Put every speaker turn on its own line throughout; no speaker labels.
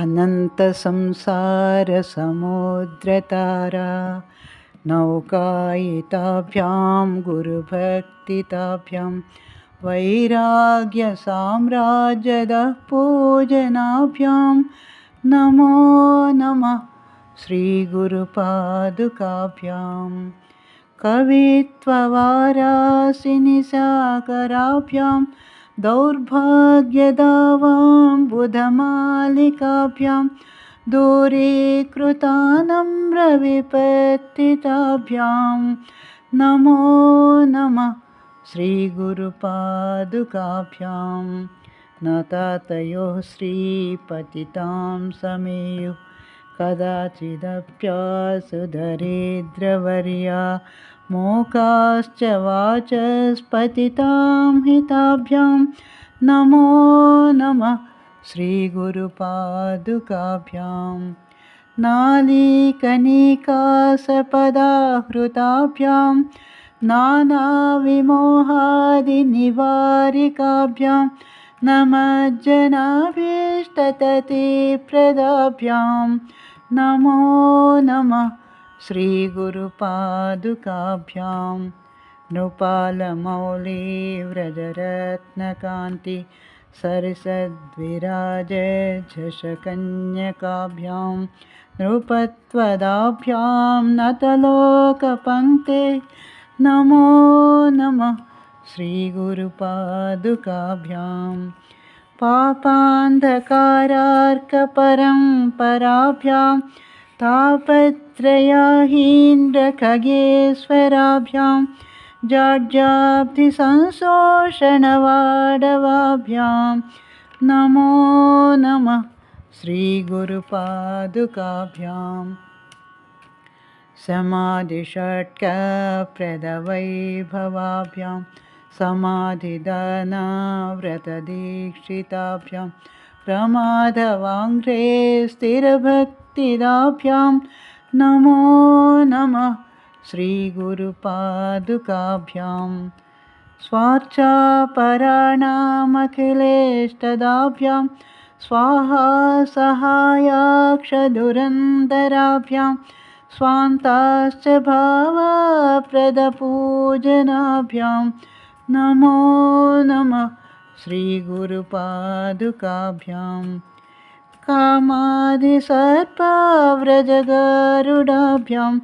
अनन्तसंसारसमुद्रतारा नौकायिताभ्यां गुरुभक्तिताभ्यां वैराग्यसाम्राज्यदः पूजनाभ्यां नमो नमः श्रीगुरुपादुकाभ्यां कवित्ववारासिनिसाकराभ्यां दौर्भाग्यदावां बुधमालिकाभ्यां दूरीकृतानम्रविपत्तिताभ्यां नमो नमः श्रीगुरुपादुकाभ्यां न तातयोः श्रीपतितां समेयुः कदाचिदप्यासुधरेद्रवर्या मोकाश्च वाचस्पतितां हिताभ्यां। नमो नमः श्रीगुरुपादुकाभ्यां। नालीकनिकासपदाहृताभ्यां। नानाविमोहादिनिवारिकाभ्यां। नमज्जनाभीष्टततिप्रदाभ्यां नमो नमः। श्रीगुरुपादुकाभ्यां नृपालमौलिव्रजरत्नकान्ति सरसद्विराजझषकन्यकाभ्यां नृपत्वदाभ्यां नतलोकपङ्क्ते नमो नमः पापान्धकारार्कपरम्पराभ्यां तापत्रयाहीन्द्रखगेश्वराभ्यां जाड्जाब्धिसंशोषणवाडवाभ्यां। नमो नमः श्रीगुरुपादुकाभ्यां। समाधिषट्कप्रदवैभवाभ्यां समाधिदानाव्रतदीक्षिताभ्यां प्रमाधवाङ्घ्रे स्थिरभक्तिदाभ्यां नमो नमः श्रीगुरुपादुकाभ्यां। स्वार्चापराणामखिलेष्टदाभ्यां स्वाहा सहायाक्षधुरन्धराभ्यां स्वान्ताश्च भावाप्रदपूजनाभ्यां नमो नमः। श्रीगुरुपादुकाभ्यां कामादिसर्पाव्रजगरुडाभ्यां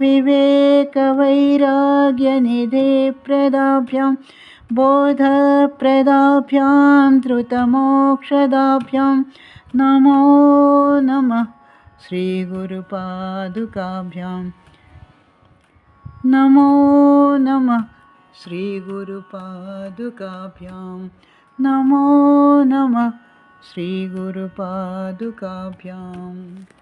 विवेकवैराग्यनिधिप्रदाभ्यां बोधप्रदाभ्यां धृतमोक्षदाभ्यां नमो नमः। श्रीगुरुपादुकाभ्यां नमो नमः श्रीगुरुपादुकाभ्यां नमो नमः। श्रीगुरुपादुकाभ्याम्